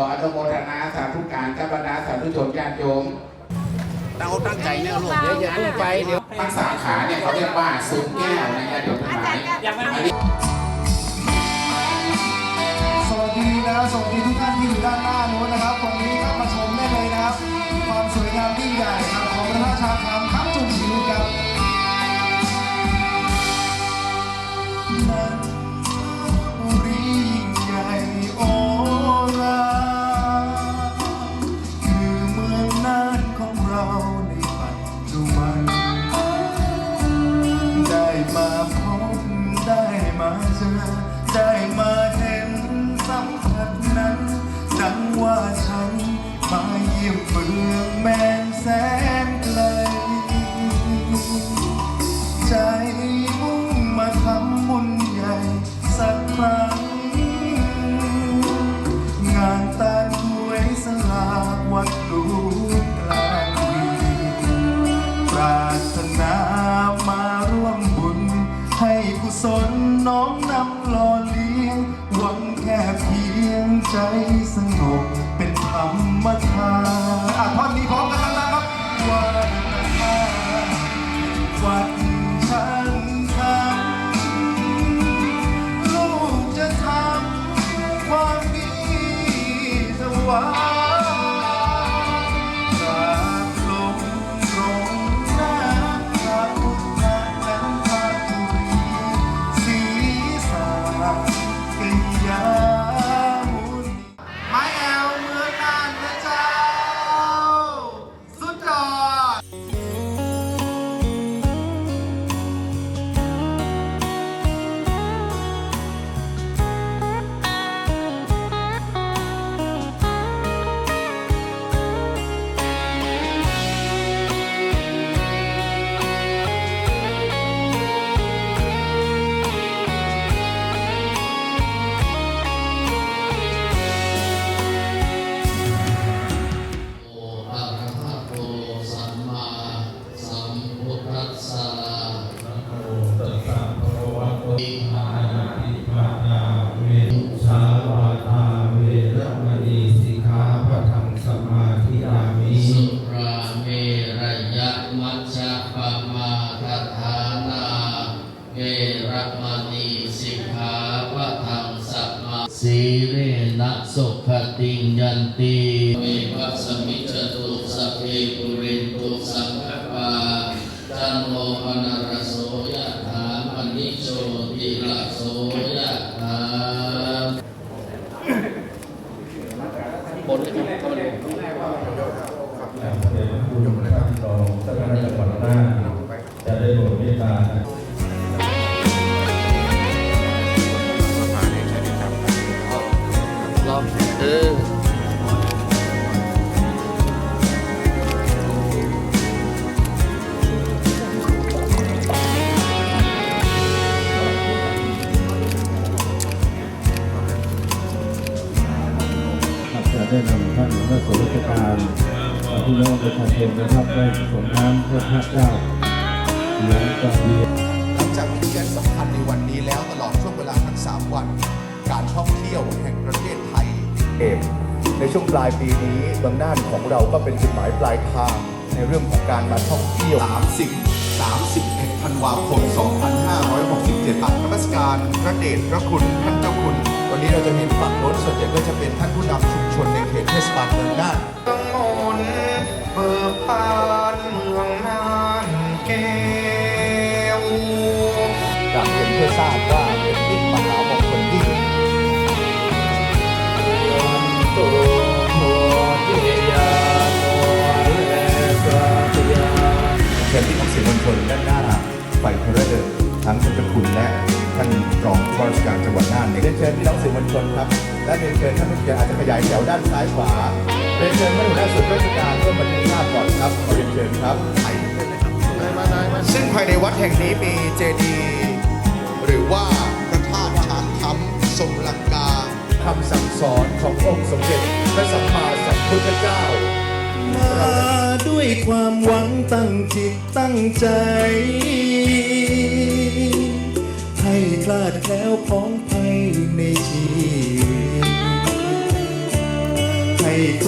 ออนุโมทนาสาธุการเจ้าบรรดาสาธุชนญาติโยมเราตั้งใจเนะลูกเดี๋ยวอย่าเวไปเดี๋ยวทั้งสาขาเนี่ยเขาเรียกว่าซุ้มแก้วนะญาติโยมทั้งหลานสวัสดีนะสวัสดีทุกท่านที่อยู่ด้านหน้าโน้นนะครับตรงนี้ครับมาชมได้เลยนะครับ ความสวยงามยิ่งใหญ่ครับของพระราชาคำทั้งจุ่มสีครับ มัจจะมาทฐานาเวระมณีสิกขาปะทังสัมาสีเรนะสุขติงยันติ ได้นำท่านพระสงฆ์ราชการพี่น้องประชาชนนะครับได้ส่งน้ำเพื่อพระเจ้าหลวงกระเบียนหลังจากพิธีสำคัญในวันนี้แล้วตลอดช่วงเวลาทั้ง3วัน การท่องเที่ยวแห่งประเทศไทยเองในช่วงปลายปีนี้บางน่านของเราก็เป็นจุดหมายปลายทาง ในเรื่องของการมาท่องเที่ยว 30 31ธันวาคม 2567อันนมัสการ พระเดชพระคุณท่านเจ้าคุณ วันนี้เราจะเห็นฝั่งโน้นส่วนใหญ่ก็จะเป็นท่านผู้นำชุมชนในเขตเทศบาลเมืองน่านมนเบิกบาน และเรียนเชิญท่านผู้เกียรอาจจะขยายแถวด้านซ้ายขวาเรียนเชิญท่านหัวหน้าส่วนราชการร่วมบันทึกภาพก่อนครับขอเรียนเชิญครับซึ่งภายในวัดแห่งนี้มีเจดีย์หรือว่าพระธาตุช้างคำทรงลังกาคำสั่งสอนขององค์สมเด็จพระสัมมาสัมพุทธเจ้ามาด้วยความหวังตั้งจิตตั้งใจ ให้คลาดแคล้วพ้อง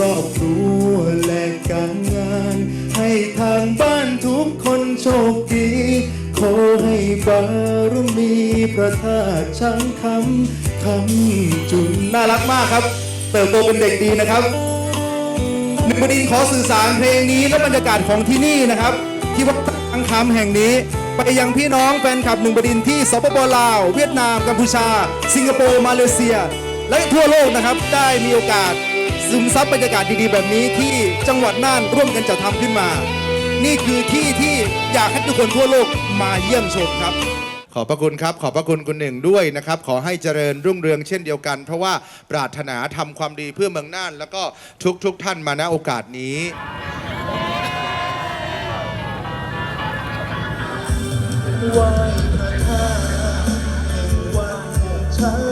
รอบครัวและการงาน ให้ทางบ้านทุกคนโชคดีขอให้บารมีพระธาตุช้างคำคำจุนน่ารักมากครับ เติบโตเป็นเด็กดีนะครับหนึ่งบดินขอสื่อสารเพลงนี้และบรรยากาศของที่นี่นะครับ ที่วัดช้างคำแห่งนี้ ไปยังพี่น้องแฟนคลับหนึ่งบดินที่สปปลาว เวียดนามกัมพูชา สิงคโปร์มาเลเซีย และทั่วโลกนะครับได้มีโอกาส ซึมซับบรรยากาศดีๆ แบบนี้ที่จังหวัดน่านร่วมกันจัดทำขึ้นมา นี่คือที่ที่อยากให้ทุกคนทั่วโลกมาเยี่ยมชมครับ ขอบพระคุณครับ ขอบพระคุณคุณหนึ่งด้วยนะครับ ขอให้เจริญรุ่งเรืองเช่นเดียวกัน เพราะว่าปรารถนาทำความดีเพื่อเมืองน่าน แล้วก็ทุกๆทท่านมาณโอกาสนี้ ไหว้พระธาตุแห่งวัดช้า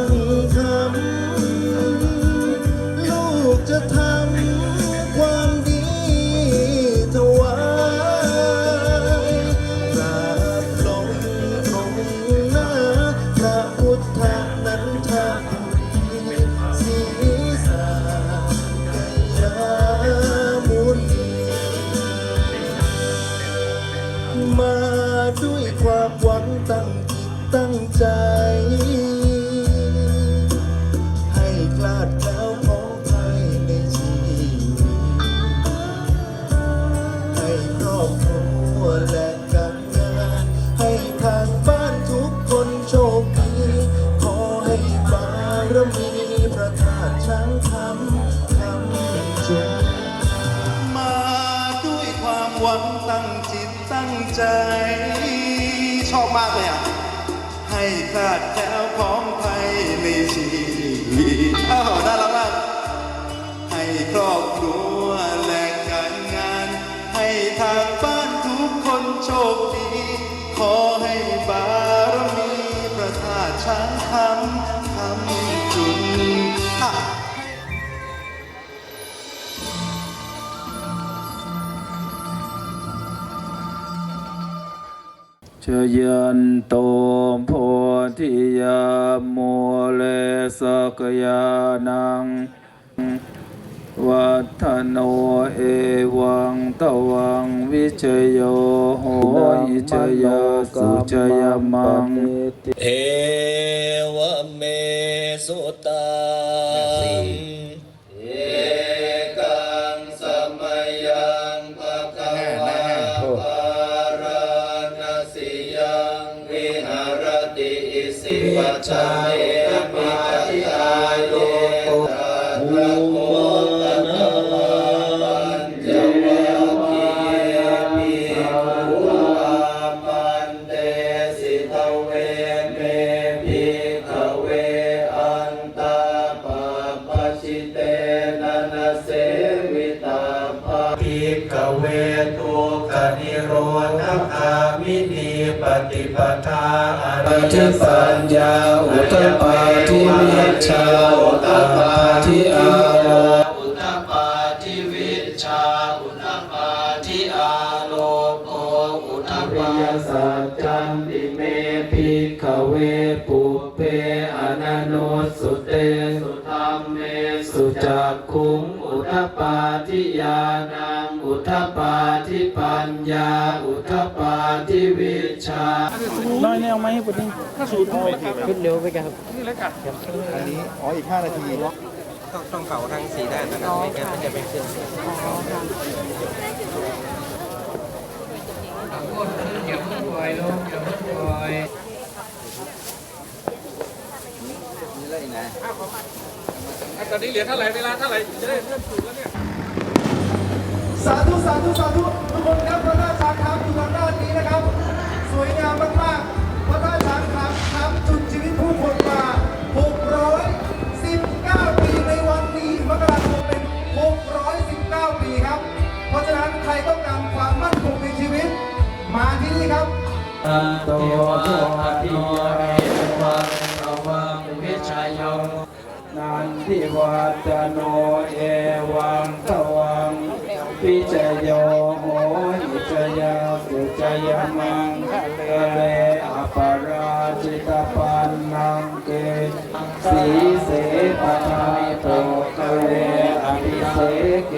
ให้คลาดแคล้วของไทยในชีวิตอ้าวน่ารักมากให้ครอบครัวและการงาน ให้ทางบ้านทุกคนโชคดี ขอให้บารมีพระธาตุช้างคำคำจุนอะชยันโตโพ ธิยาโมเลสกยานังวัฒโนเอวังตวังวิจโยโหหิจยาสุจยมังเอวเมสุตัง สิ กเวทุกนิโรธคามินีปฏิปทาอริยสัญญาอุตปาทิวิชาอุตปาทิอาโลอุตปาทิวิชาอุตปาทิอาโลโกอุตปาสัจจันติเมภิกขเวปุเพอนันโนสุเตสุธรรมเมสุจักขุง ทธปาทิยานัง อุทธปาทิปัญญา อุทธปาทิวิชา น้อยแนวไหมปุถิถ้าสูตรไปครับขึ้นเร็วไปกันครับนี่แล้วกันอันนี้ อ๋อ อีก 5 นาทีต้องต้องเข่าทั้งสีด้านนะครับไม่งั้นมันจะไม่ขึ้น ตอนนี้เหลือเท่าไหร่เวลาเท่าไหร่จะได้เริ่มสูตรแล้วเนี่ย สาธุสาธุสาธุทุกคนครับพระธาตุช้างคำอยู่ทางด้านนี้นะครับ สวยงามมากๆพระธาตุช้างคำครับจุดชีวิตผู้คนมา 619 ปีในวันนี้มกราคมเป็น 619 ปีครับ เพราะฉะนั้นใครต้องการความมั่นคงในชีวิต มาที่นี่ครับโตโพธิยาวังตวังวิชยง นันทิวัตโนเอวังตวังปิจโยโหหิจยาสุจยมังเกเรอปราจิตปันนังเกสีเสปทาโตเกเรอภิเสเก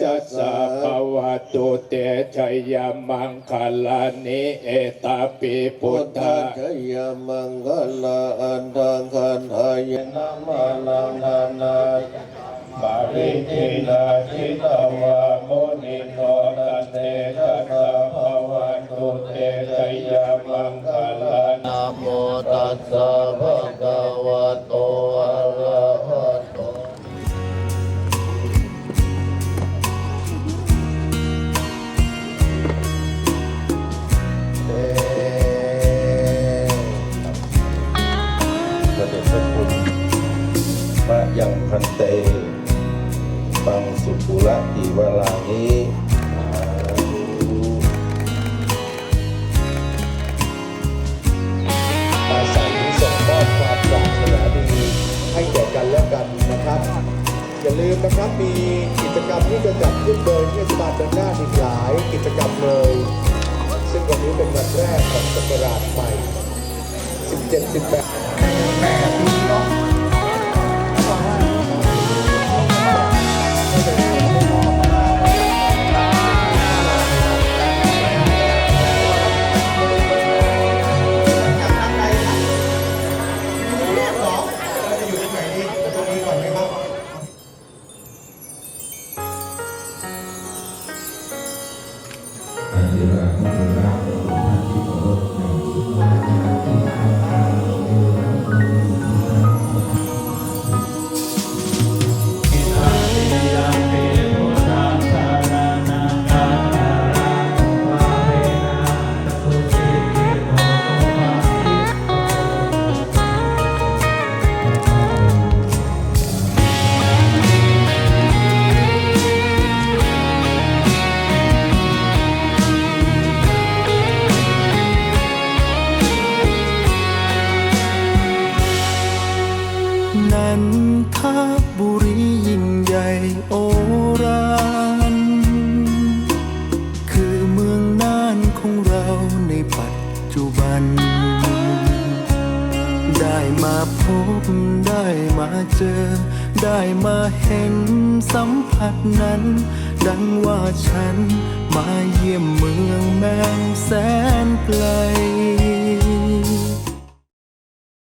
จัสสะภวตุเตชัยยมังคลานิเอตาปิพุพุททธธะชยมังคลาอันทังคันหายนามาลังนานาบาริเทนาจิตตวามุนินโนตันเตจัสสะภวตุเตชัยยมังคลานินะโมตัสสะภะคะวะโตอะ อย่าลืมนะครับมีกิจกรรมที่จะจัดขึ้นโดยเทศบาลเมืองน่าอีกหลายกิจกรรมเลย ซึ่งวันนี้เป็นวันแรกของศักราชใหม่ 17 18 โอรานคือเมืองน่านของเราในปัจจุบัน ได้มาพบได้มาเจอ ได้มาเห็นสัมผัสนั้น ดังว่าฉันมาเยี่ยมเมืองแมงแสน